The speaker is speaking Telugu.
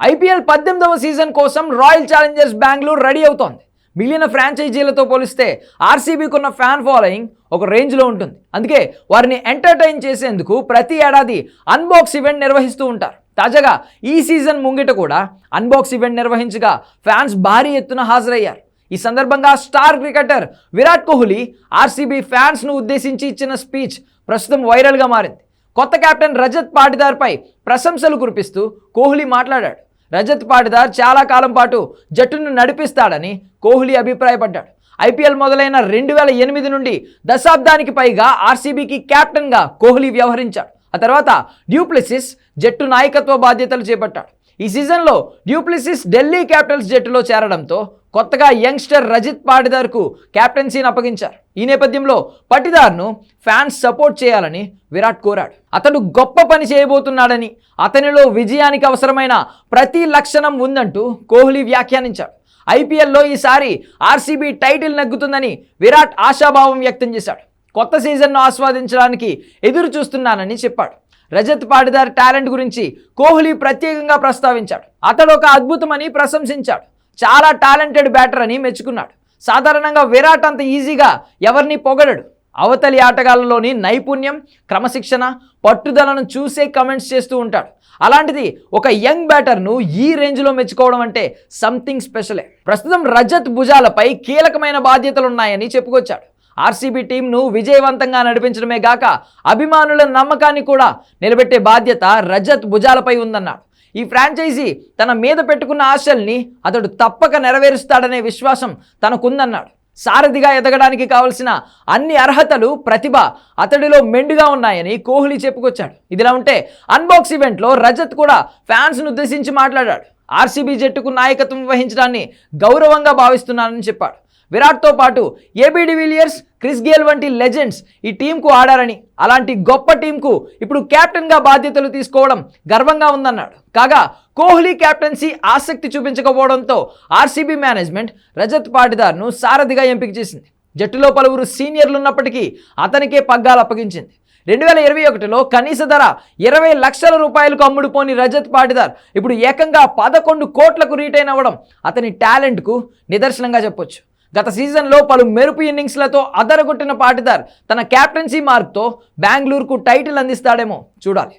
ఐపీఎల్ పద్దెనిమిదవ సీజన్ కోసం రాయల్ ఛాలెంజర్స్ బెంగళూరు రెడీ అవుతోంది. మిగిలిన ఫ్రాంచైజీలతో పోలిస్తే ఆర్సీబీకున్న ఫ్యాన్ ఫాలోయింగ్ ఒక రేంజ్లో ఉంటుంది. అందుకే వారిని ఎంటర్టైన్ చేసేందుకు ప్రతి ఏడాది అన్బాక్స్ ఈవెంట్ నిర్వహిస్తూ ఉంటారు. తాజాగా ఈ సీజన్ ముంగిట కూడా అన్బాక్స్ ఈవెంట్ నిర్వహించగా ఫ్యాన్స్ భారీ ఎత్తున హాజరయ్యారు. ఈ సందర్భంగా star cricketer Virat Kohli RCB ఫ్యాన్స్ను ఉద్దేశించి ఇచ్చిన స్పీచ్ ప్రస్తుతం వైరల్గా మారింది. కొత్త కెప్టెన్ రజత్ పాటిదార్పై ప్రశంసలు కురిపిస్తూ కోహ్లీ మాట్లాడాడు. రజత్ పాటిదార్ చాలా కాలం పాటు జట్టును నడిపిస్తాడని కోహ్లీ అభిప్రాయపడ్డాడు. ఐపీఎల్ మొదలైన రెండు వేల ఎనిమిది నుండి దశాబ్దానికి పైగా ఆర్సీబీకి కెప్టెన్గా కోహ్లీ వ్యవహరించాడు. ఆ తర్వాత డ్యూప్లెసిస్ జట్టు నాయకత్వ బాధ్యతలు చేపట్టాడు. ఈ సీజన్లో డ్యూప్లిసిస్ ఢిల్లీ క్యాపిటల్స్ జట్టులో చేరడంతో కొత్తగా యంగ్స్టర్ రజిత్ పాటిదార్కు కెప్టెన్సీని అప్పగించారు. ఈ నేపథ్యంలో పటిదార్ను ఫ్యాన్స్ సపోర్ట్ చేయాలని విరాట్ కోరాడు. అతడు గొప్ప పని చేయబోతున్నాడని అతనిలో విజయానికి అవసరమైన ప్రతి లక్షణం ఉందంటూ కోహ్లీ వ్యాఖ్యానించాడు. ఐపీఎల్లో ఈసారి ఆర్సీబీ టైటిల్ నెగ్గుతుందని విరాట్ ఆశాభావం వ్యక్తం చేశాడు. కొత్త సీజన్ను ఆస్వాదించడానికి ఎదురు చూస్తున్నానని చెప్పాడు. రజత్ పాటిదార్ టాలెంట్ గురించి కోహ్లీ ప్రత్యేకంగా ప్రస్తావించాడు. అతడు ఒక అద్భుతమని ప్రశంసించాడు. చాలా టాలెంటెడ్ బ్యాటర్ అని మెచ్చుకున్నాడు. సాధారణంగా విరాట్ అంత ఈజీగా ఎవరిని పొగడడు. అవతలి ఆటగాళ్ళలోని నైపుణ్యం క్రమశిక్షణ పట్టుదలను చూసే కమెంట్స్ చేస్తూ ఉంటాడు. అలాంటిది ఒక యంగ్ బ్యాటర్ను ఈ రేంజ్లో మెచ్చుకోవడం అంటే సంథింగ్ స్పెషలే. ప్రస్తుతం రజత్ భుజాలపై కీలకమైన బాధ్యతలు ఉన్నాయని చెప్పుకొచ్చాడు. ఆర్సీబీ టీంను విజయవంతంగా నడిపించడమే గాక అభిమానుల నమ్మకాన్ని కూడా నిలబెట్టే బాధ్యత రజత్ భుజాలపై ఉందన్నాడు ఈ ఫ్రాంచైజీ తన మీద పెట్టుకున్న ఆశల్ని అతడు తప్పక నెరవేరుస్తాడనే విశ్వాసం తనకుందన్నాడు. సారథిగా ఎదగడానికి కావలసిన అన్ని అర్హతలు ప్రతిభ అతడిలో మెండుగా ఉన్నాయని కోహ్లీ చెప్పుకొచ్చాడు. ఇదిలా ఉంటే అన్బాక్స్ ఈవెంట్లో రజత్ కూడా ఫ్యాన్స్ను ఉద్దేశించి మాట్లాడాడు. ఆర్సీబీ జట్టుకు నాయకత్వం వహించడాన్ని గౌరవంగా భావిస్తున్నానని చెప్పాడు. విరాట్తో పాటు AB de Villiers Chris Gayle వంటి లెజెండ్స్ ఈ టీంకు ఆడారని. అలాంటి గొప్ప టీంకు ఇప్పుడు కెప్టెన్గా బాధ్యతలు తీసుకోవడం గర్వంగా ఉందన్నాడు. కాగా కోహ్లీ కెప్టెన్సీ ఆసక్తి చూపించకపోవడంతో ఆర్సీబీ మేనేజ్మెంట్ రజత్ పాటిదార్ను సారథిగా ఎంపిక చేసింది. జట్టులో పలువురు సీనియర్లు ఉన్నప్పటికీ అతనికే పగ్గాలు అప్పగించింది. రెండు వేల ఇరవై ఒకటిలో కనీస ధర ఇరవై లక్షల రూపాయలకు అమ్ముడుపోని రజత్ పాటిదార్ ఇప్పుడు ఏకంగా పదకొండు కోట్లకు రీటైన్ అవ్వడం అతని టాలెంట్కు నిదర్శనంగా చెప్పొచ్చు. గత సీజన్లో పలు మెరుపు ఇన్నింగ్స్లతో అదరగొట్టిన పాటిదార్ తన క్యాప్టెన్సీ మార్క్తో బెంగళూరుకు టైటిల్ అందిస్తాడేమో చూడాలి.